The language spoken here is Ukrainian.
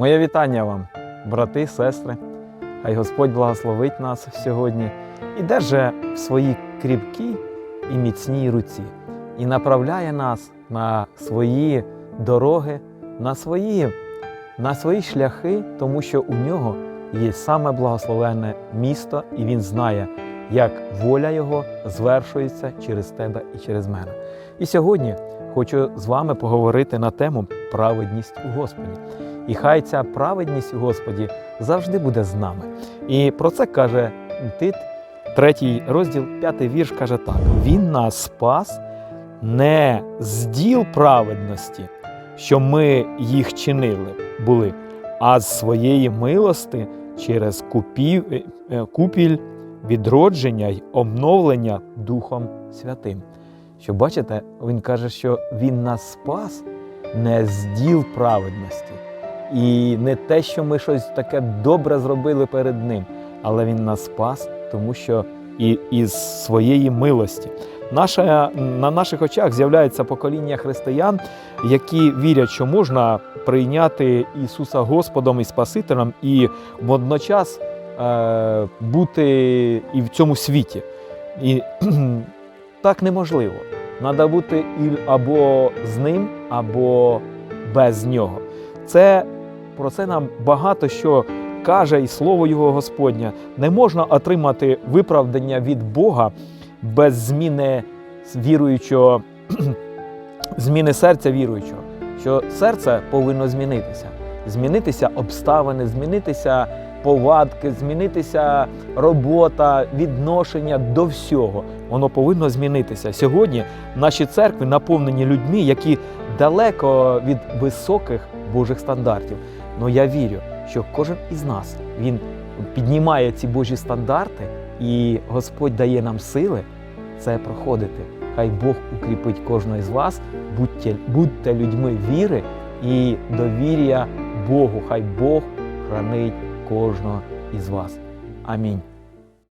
Моє вітання вам, брати, сестри. Хай Господь благословить нас сьогодні і держи в своїй кріпкій і міцній руці, і направляє нас на свої дороги, на свої, на свої шляхи, тому що у нього є саме благословенне місто, і він знає, як воля Його звершується через тебе і через мене. І сьогодні хочу з вами поговорити на тему праведність у Господі. І хай ця праведність Господі завжди буде з нами. І про це каже Тит, третій розділ, п'ятий вірш каже так: Він нас спас не з діл праведності, що ми їх чинили були, а з своєї милости через купів, е, е, купіль відродження й обновлення Духом Святим. Що бачите, він каже, що він нас спас не з діл праведності. І не те, що ми щось таке добре зробили перед ним, але він нас спас, тому що і із своєї милості. Наша, на наших очах з'являється покоління християн, які вірять, що можна прийняти Ісуса Господом і Спасителем і водночас е, бути і в цьому світі. І так неможливо. Треба бути або з ним, або без нього. Це про це нам багато що каже і слово Його Господнє. Не можна отримати виправдання від Бога без зміни віруючого, зміни серця віруючого. Що серце повинно змінитися. Змінитися обставини, змінитися повадки, змінитися робота, відношення до всього. Воно повинно змінитися. Сьогодні наші церкви наповнені людьми, які далеко від високих Божих стандартів. Але я вірю, що кожен із нас він піднімає ці Божі стандарти, і Господь дає нам сили це проходити. Хай Бог укріпить кожного із вас, будьте, будьте людьми віри і довір'я Богу. Хай Бог хранить кожного із вас. Амінь.